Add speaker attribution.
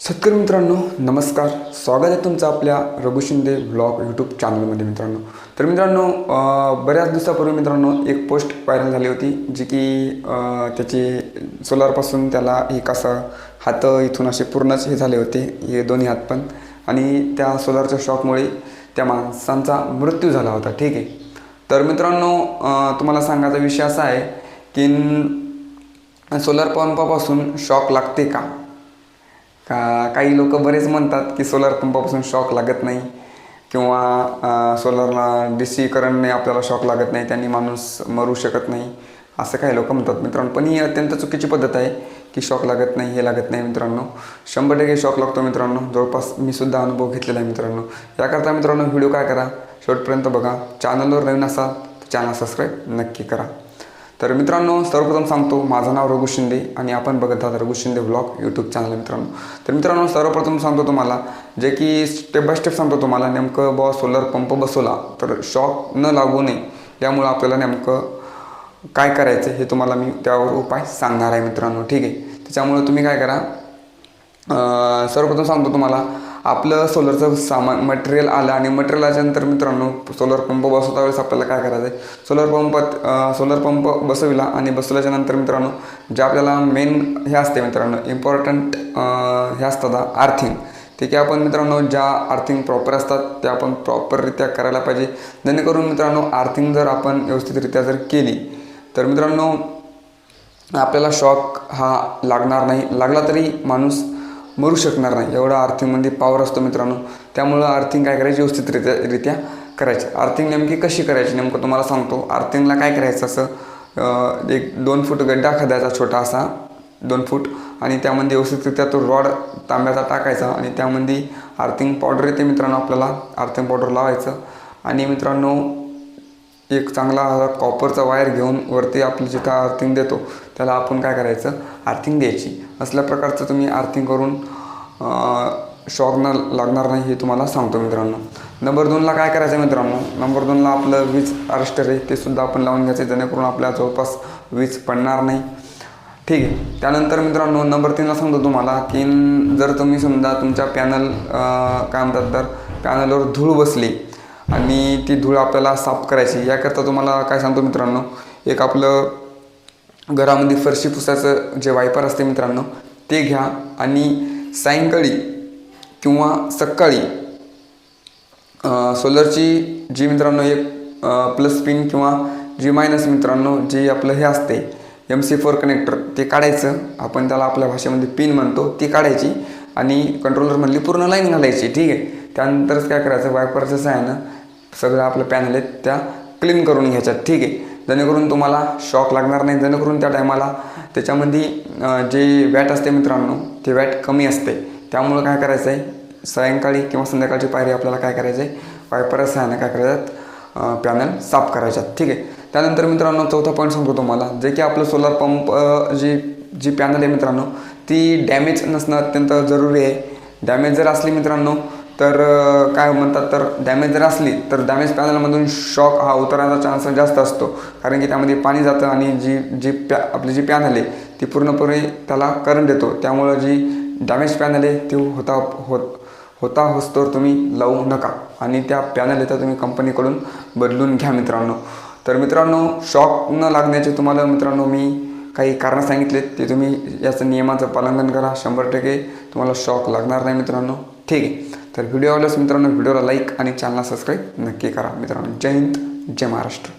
Speaker 1: सत्कर मित्रांनो नमस्कार. स्वागत आहे तुमचं आपल्या रघु शिंदे ब्लॉग यूट्यूब चॅनलमध्ये मित्रांनो. तर मित्रांनो बऱ्याच दिवसापूर्वी मित्रांनो एक पोस्ट व्हायरल झाली होती जी की त्याची सोलारपासून त्याला एक असं हात इथून असे पूर्णच हे झाले होते हे दोन्ही हात पण. आणि त्या सोलारच्या शॉकमुळे त्या माणसांचा मृत्यू झाला होता ठीक आहे. तर मित्रांनो तुम्हाला सांगायचा विषय असा आहे की सोलार पंपापासून शॉक लागते का? का काही लोक बरेच म्हणतात की सोलार पंपापासून शॉक लागत नाही किंवा सोलारला डी सी करंटने आपल्याला शॉक लागत नाही त्यांनी माणूस मरू शकत नाही असं काही लोक म्हणतात मित्रांनो. पण ही अत्यंत चुकीची पद्धत आहे की शॉक लागत नाही हे लागत नाही मित्रांनो. शंभर टक्के शॉक लागतो मित्रांनो. जवळपास मी सुद्धा अनुभव घेतलेला आहे मित्रांनो. याकरता मित्रांनो व्हिडिओ काय करा? शेवटपर्यंत बघा. चॅनलवर नवीन असाल तर चॅनल सबस्क्राईब नक्की करा. तर मित्रांनो सर्वप्रथम सांगतो माझं नाव रघु शिंदे आणि आपण बघत आहात Raghu Shinde blog YouTube channel मित्रांनो. तर मित्रांनो सर्वप्रथम सांगतो तुम्हाला जे की स्टेप बाय स्टेप सांगतो तुम्हाला नेमकं बॉ सोलर पंप बसवला तर शॉक न लागू नये त्यामुळं आपल्याला नेमकं काय करायचं हे तुम्हाला मी त्यावर उपाय सांगणार आहे मित्रांनो ठीक आहे? त्याच्यामुळं तुम्ही काय करा सर्वप्रथम सांगतो तुम्हाला आपलं सोलरचं सामान मटेरियल आलं आणि मटेरियल आल्यानंतर मित्रांनो सोलर पंप बसवता वेळेस आपल्याला काय करायचं आहे? सोलर पंपात सोलर पंप बसविला आणि बसवल्याच्या नंतर मित्रांनो जे आपल्याला मेन हे असते मित्रांनो इम्पॉर्टंट हे असतात आर्थिंग ते की आपण मित्रांनो ज्या आर्थिंग प्रॉपर असतात ते आपण प्रॉपररित्या करायला पाहिजे. जेणेकरून मित्रांनो आर्थिंग जर आपण व्यवस्थितरित्या जर केली तर मित्रांनो आपल्याला शॉक हा लागणार नाही. लागला तरी माणूस मरू शकणार नाही. एवढा आर्थिंगमध्ये पॉवर असतो मित्रांनो. त्यामुळं आर्थिंग काय करायची? व्यवस्थितरित्या रित्या करायची. आर्थिंग नेमकी कशी करायची? नेमकं तुम्हाला सांगतो. आर्थिंगला काय करायचं? असं एक दोन फूट गड्डा खदायचा छोटा असा दोन फूट. आणि त्यामध्ये व्यवस्थितरित्या तो रॉड तांब्याचा टाकायचा आणि त्यामध्ये आर्थिंग पावडर येते मित्रांनो आपल्याला. आर्थिंग पावडर लावायचं. आणि मित्रांनो एक चांगला कॉपरचा वायर घेऊन वरती आपलं जिथं आर्थिंग देतो त्याला आपण काय करायचं? आर्थिंग द्यायची. असल्या प्रकारचं तुम्ही आर्थिंग करून शॉक न लागणार नाही हे तुम्हाला सांगतो मित्रांनो. नंबर दोनला काय करायचं आहे मित्रांनो नंबर दोनला आपलं वीज अरेस्टर आहे ते सुद्धा आपण लावून घ्यायचं जेणेकरून आपल्या जवळपास वीज पडणार नाही. ठीक आहे. त्यानंतर मित्रांनो नंबर तीनला सांगतो तुम्हाला की जर तुम्ही समजा तुमच्या पॅनल काय म्हणतात तर पॅनलवर धूळ बसली आणि ती धूळ आपल्याला साफ करायची. याकरता तुम्हाला काय सांगतो मित्रांनो एक आपलं घरामध्ये फरशी पुसायचं जे वायपर असते मित्रांनो ते घ्या आणि सायंकाळी किंवा सकाळी सोलरची जी मित्रांनो एक प्लस पिन किंवा जी मायनस मित्रांनो जे आपलं हे असते एम सी फोर कनेक्टर ते काढायचं. आपण त्याला आपल्या भाषेमध्ये पिन म्हणतो ती काढायची आणि कंट्रोलरमधली पूर्ण लाईन घालायची. ठीक आहे? त्यानंतरच काय करायचं? वायपरचं आहे ना सगळं आपलं पॅनल आहेत त्या क्लीन करून घ्यायच्यात. ठीक आहे. जेणेकरून तुम्हाला शॉक लागणार नाही जेणेकरून त्या टायमाला त्याच्यामध्ये जे वॅट असते मित्रांनो ते वॅट कमी असते. त्यामुळं काय करायचं आहे सायंकाळी किंवा संध्याकाळची पायरी आपल्याला काय करायचं आहे वायपरा सहाय्याने काय करायच्यात? पॅनल साफ करायच्यात. ठीक आहे. त्यानंतर मित्रांनो चौथा पॉईंट सांगतो तुम्हाला. जे की आपलं सोलार पंप जी जी पॅनल आहे मित्रांनो ती डॅमेज नसणं अत्यंत जरुरी आहे. डॅमेज जर असली मित्रांनो तर काय म्हणतात तर डॅमेज जर असली तर डॅमेज पॅनलमधून शॉक हा उतरायचा चान्स जास्त असतो. कारण की त्यामध्ये पाणी जातं आणि जी जी पॅ आपली जी पॅनल आहे ती पूर्णपणे त्याला करंट देतो. त्यामुळं जी डॅमेज पॅनल आहे ती होता होत होता होस्तोवर तुम्ही लावू नका. आणि त्या पॅनल येतं तुम्ही कंपनीकडून बदलून घ्या मित्रांनो. तर मित्रांनो शॉक न लागण्याचे तुम्हाला मित्रांनो मी काही कारणं सांगितलेत. ते तुम्ही याचं नियमाचं पालन करा. शंभर टक्के तुम्हाला शॉक लागणार नाही मित्रांनो. ठीक आहे. तर व्हिडिओ आवडल्यास मित्रांनो व्हिडिओला लाईक आणि चॅनलला सबस्क्राईब नक्की करा. मित्रांनो जय हिंद जय महाराष्ट्र.